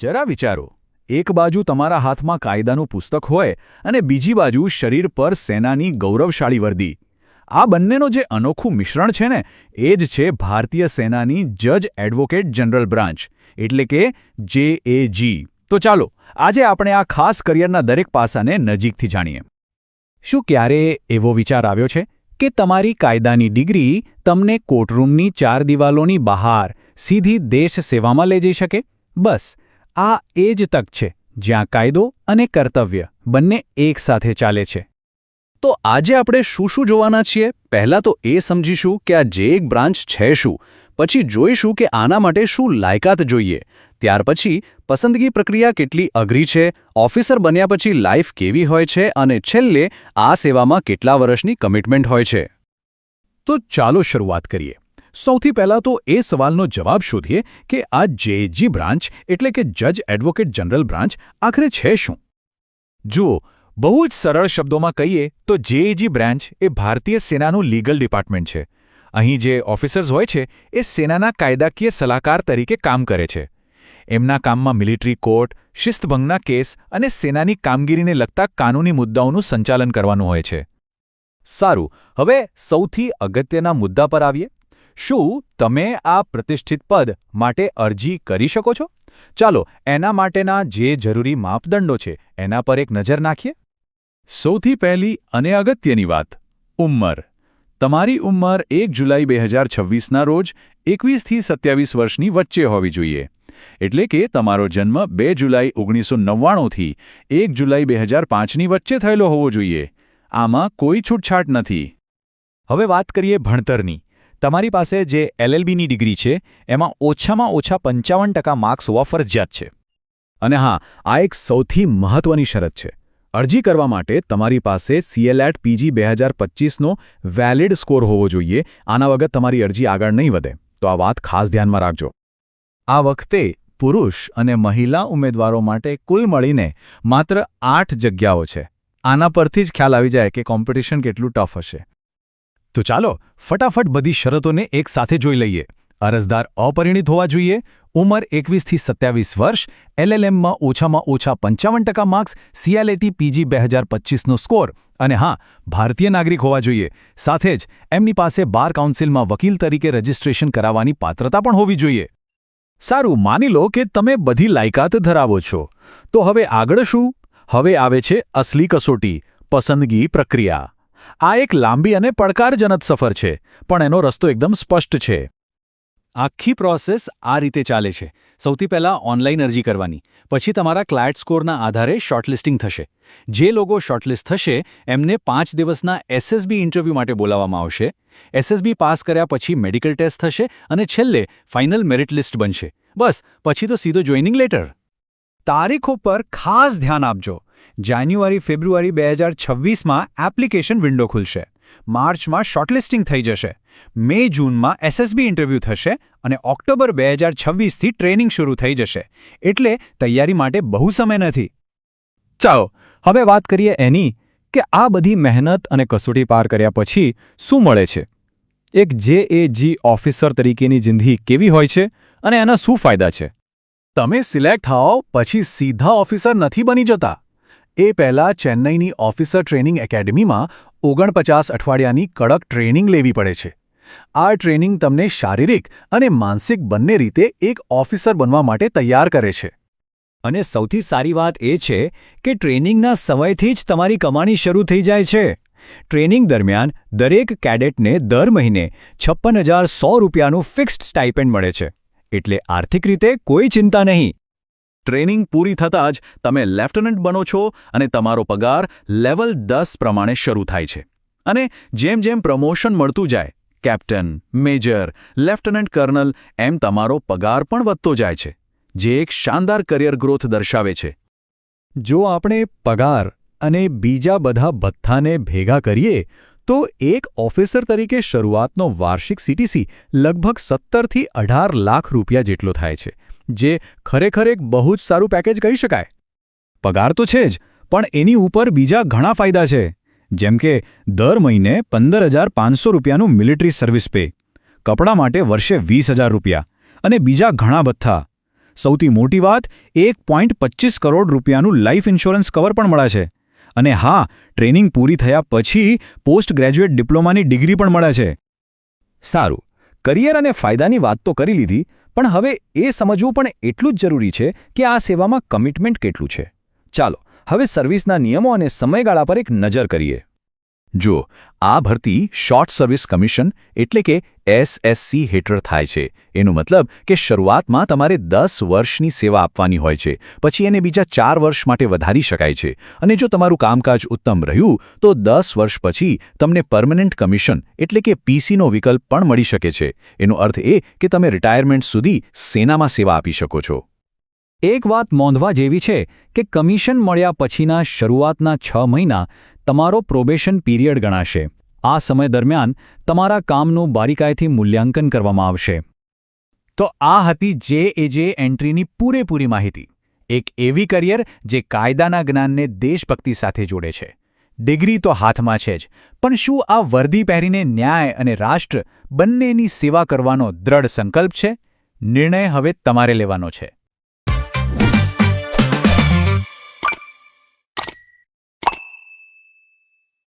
જરા વિચારો. એક બાજુ તમારા હાથમાં કાયદાનું પુસ્તક હોય અને બીજી બાજુ શરીર પર સેનાની ગૌરવશાળી વર્દી. આ બંનેનો જે અનોખું મિશ્રણ છે ને, એ જ છે ભારતીય સેનાની જજ એડવોકેટ જનરલ બ્રાન્ચ, એટલે કે જેએજી તો ચાલો, આજે આપણે આ ખાસ કરિયરના દરેક પાસાને નજીકથી જાણીએ. શું ક્યારે એવો વિચાર આવ્યો છે કે તમારી કાયદાની ડિગ્રી તમને કોર્ટરૂમની ચાર દિવાલોની બહાર સીધી દેશ સેવામાં લઈ જઈ શકે? બસ આ એ જ તક છે, જ્યાં કાયદો અને કર્તવ્ય બંને એકસાથે ચાલે છે. તો આજે આપણે શું શું જોવાના છીએ? પહેલાં તો એ સમજીશું કે આ જે એક બ્રાન્ચ છે શું, પછી જોઈશું કે આના માટે શું લાયકાત જોઈએ, ત્યાર પછી પસંદગી પ્રક્રિયા કેટલી અઘરી છે, ઓફિસર બન્યા પછી લાઈફ કેવી હોય છે અને છેલ્લે આ સેવામાં કેટલા વર્ષની કમિટમેન્ટ હોય છે. તો ચાલો શરૂઆત કરીએ. સૌથી પહેલાં તો એ સવાલનો જવાબ શોધીએ કે આ જેએજી બ્રાન્ચ એટલે કે જજ એડવોકેટ જનરલ બ્રાન્ચ આખરે છે શું? જુઓ, બહુ જ સરળ શબ્દોમાં કહીએ તો જેએજી બ્રાન્ચ એ ભારતીય સેનાનું લીગલ ડિપાર્ટમેન્ટ છે. અહીં જે ઓફિસર્સ હોય છે, એ સેનાના કાયદાકીય સલાહકાર તરીકે કામ કરે છે. એમના કામમાં મિલિટરી કોર્ટ, શિસ્તભંગના કેસ અને સેનાની કામગીરીને લગતા કાનૂની મુદ્દાઓનું સંચાલન કરવાનું હોય છે. સારું, હવે સૌથી અગત્યના મુદ્દા પર આવીએ. શું તમે આ પ્રતિષ્ઠિત પદ માટે અરજી કરી શકો છો? ચાલો, એના માટેના જે જરૂરી માપદંડો છે, એના પર એક નજર નાખીએ. સૌથી પહેલી અને અગત્યની વાત, ઉંમર. તમારી ઉંમર એક જુલાઈ બે હજાર છવ્વીસના રોજ એકવીસથી સત્યાવીસ વર્ષની વચ્ચે હોવી જોઈએ. એટલે કે તમારો જન્મ બે જુલાઈ ઓગણીસો નવ્વાણુંથી એક જુલાઈ બે હજાર પાંચની વચ્ચે થયેલો હોવો જોઈએ. આમાં કોઈ છૂટછાટ નથી. હવે વાત કરીએ ભણતરની. તમારી પાસે જે એલએલબીની ડિગ્રી છે, એમાં ઓછામાં ઓછા પંચાવન માર્ક્સ હોવા ફરજિયાત છે. અને હા, આ એક સૌથી મહત્વની શરત છે. અરજી કરવા માટે તમારી પાસે સીએલએટ પીજી બે હજાર પચીસનો વેલિડ સ્કોર હોવો જોઈએ, આના વગર તમારી અરજી આગળ નહીં વધે. તો આ વાત ખાસ ધ્યાનમાં રાખજો. આ વખતે પુરુષ અને મહિલા ઉમેદવારો માટે કુલ મળીને માત્ર આઠ જગ્યાઓ છે. આના પરથી જ ખ્યાલ આવી જાય કે કોમ્પિટિશન કેટલું ટફ હશે. તો ચાલો ફટાફટ બધી શરતોને એક સાથે જોઈ લઈએ. અરજદાર અપરિણિત હોવા જોઈએ. ઉંમર એકવીસથી સત્યાવીસ વર્ષ. એલએલએમમાં ઓછામાં ઓછા પંચાવન ટકા માર્ક્સ. સીએલએટી પીજી બે હજાર પચીસનો સ્કોર. અને હા, ભારતીય નાગરિક હોવા જોઈએ. સાથે જ એમની પાસે બાર કાઉન્સિલમાં વકીલ તરીકે રજીસ્ટ્રેશન કરાવવાની પાત્રતા પણ હોવી જોઈએ. સારું, માની લો કે તમે બધી લાયકાત ધરાવો છો. તો હવે આગળ શું? હવે આવે છે અસલી કસોટી, પસંદગી પ્રક્રિયા. આ એક લાંબી અને પડકારજનક સફર છે, પણ એનો રસ્તો એકદમ સ્પષ્ટ છે. આખી પ્રોસેસ આ રીતે ચાલે છે. સૌથી પહેલાં ઓનલાઈન અરજી કરવાની, પછી તમારા ક્લાયન્ટ સ્કોરના આધારે શોર્ટલિસ્ટિંગ થશે. જે લોકો શોર્ટલિસ્ટ થશે, એમને પાંચ દિવસના એસએસબી ઇન્ટરવ્યૂ માટે બોલાવવામાં આવશે. એસએસબી પાસ કર્યા પછી મેડિકલ ટેસ્ટ થશે અને છેલ્લે ફાઇનલ મેરિટ લિસ્ટ બનશે. બસ, પછી તો સીધો જોઈનિંગ લેટર. તારીખો પર ખાસ ધ્યાન આપજો. જાન્યુઆરી, ફેબ્રુઆરી બે હજાર છવ્વીસમાં એપ્લિકેશન વિન્ડો ખુલશે. માર્ચમાં શોર્ટલિસ્ટિંગ થઈ જશે. મે, જૂનમાં એસએસબી ઇન્ટરવ્યૂ થશે અને ઓક્ટોબર બે હજાર છવ્વીસથી ટ્રેનિંગ શરૂ થઈ જશે. એટલે તૈયારી માટે બહુ સમય નથી. ચાલો, હવે વાત કરીએ એની કે આ બધી મહેનત અને કસોટી પાર કર્યા પછી શું મળે છે? એક જેએજી ઓફિસર તરીકેની જિંદગી કેવી હોય છે અને એના શું ફાયદા છે? તમે સિલેક્ટ થાઓ, પછી સીધા ઓફિસર નથી બની જતા. એ પહેલાં ચેન્નઈની ઓફિસર ટ્રેનિંગ એકેડમીમાં ઓગણપચાસ અઠવાડિયાની કડક ટ્રેનિંગ લેવી પડે છે. આ ટ્રેનિંગ તમને શારીરિક અને માનસિક બંને રીતે એક ઓફિસર બનવા માટે તૈયાર કરે છે. અને સૌથી સારી વાત એ છે કે ટ્રેનિંગના સમયથી જ તમારી કમાણી શરૂ થઈ જાય છે. ટ્રેનિંગ દરમિયાન દરેક કેડેટને દર મહિને છપ્પન રૂપિયાનું ફિક્સ્ડ સ્ટાઇપેન્ડ મળે છે. એટલે આર્થિક રીતે કોઈ ચિંતા નહીં. ટ્રેનિંગ પૂરી થતાં જ તમે લેફ્ટનન્ટ બનો છો અને તમારો પગાર લેવલ દસ પ્રમાણે શરૂ થાય છે. અને જેમ જેમ પ્રમોશન મળતું જાય, કેપ્ટન, મેજર, લેફ્ટનન્ટ કર્નલ, એમ તમારો પગાર પણ વધતો જાય છે, જે એક શાનદાર કરિયર ગ્રોથ દર્શાવે છે. જો આપણે પગાર અને બીજા બધા ભથ્થાને ભેગા કરીએ તો એક ઓફિસર તરીકે શરૂઆતનો વાર્ષિક સીટીસી લગભગ સત્તરથી અઢાર લાખ રૂપિયા જેટલો થાય છે, જે ખરેખર એક બહુ જ સારું પેકેજ કહી શકાય. પગાર તો છે જ, પણ એની ઉપર બીજા ઘણા ફાયદા છે. જેમ કે, દર મહિને પંદર હજાર પાંચસો રૂપિયાનું મિલિટરી સર્વિસ પે કપડાં માટે વર્ષે વીસ હજાર રૂપિયા અને બીજા ઘણા બથ્થા સૌથી મોટી વાત, એક પોઈન્ટ પચીસ કરોડ રૂપિયાનું લાઈફ ઇન્સ્યોરન્સ કવર પણ મળે છે. અને હા, ટ્રેનિંગ પૂરી થયા પછી પોસ્ટ ગ્રેજ્યુએટ ડિપ્લોમાની ડિગ્રી પણ મળે છે. સારું, કરિયર અને ફાયદાની વાત તો કરી લીધી, પણ હવે એ સમજવું પણ એટલું જ જરૂરી છે કે આ સેવામાં કમિટમેન્ટ કેટલું છે. ચાલો, હવે સર્વિસના નિયમો અને સમયગાળા પર એક નજર કરીએ. જો આ ભરતી શોર્ટ સર્વિસ કમિશન એટલે કે એસએસસી હેઠળ થાય છે, એનું મતલબ કે શરૂઆતમાં તમારે દસ વર્ષની સેવા આપવાની હોય છે, પછી એને બીજા ચાર વર્ષ માટે વધારી શકાય છે. અને જો તમારું કામકાજ ઉત્તમ રહ્યું, તો દસ વર્ષ પછી તમને પરમનન્ટ કમિશન એટલે કે પીસીનો વિકલ્પ પણ મળી શકે છે. એનો અર્થ એ કે તમે રિટાયરમેન્ટ સુધી સેનામાં સેવા આપી શકો છો. એક વાત નોંધવા જેવી છે કે કમિશન મળ્યા પછીના શરૂઆતના છ મહિના તમારો પ્રોબેશન પીરિયડ ગણાશે. આ સમય દરમિયાન તમારા કામનું બારીકાઈથી મૂલ્યાંકન કરવામાં આવશે. તો આ હતી જે એજે એન્ટ્રીની પૂરેપૂરી માહિતી. એક એવી કરિયર જે કાયદાના જ્ઞાનને દેશભક્તિ સાથે જોડે છે. ડિગ્રી તો હાથમાં છે જ, પણ શું આ વર્દી પહેરીને ન્યાય અને રાષ્ટ્ર બંનેની સેવા કરવાનો દ્રઢ સંકલ્પ છે? નિર્ણય હવે તમારે લેવાનો છે.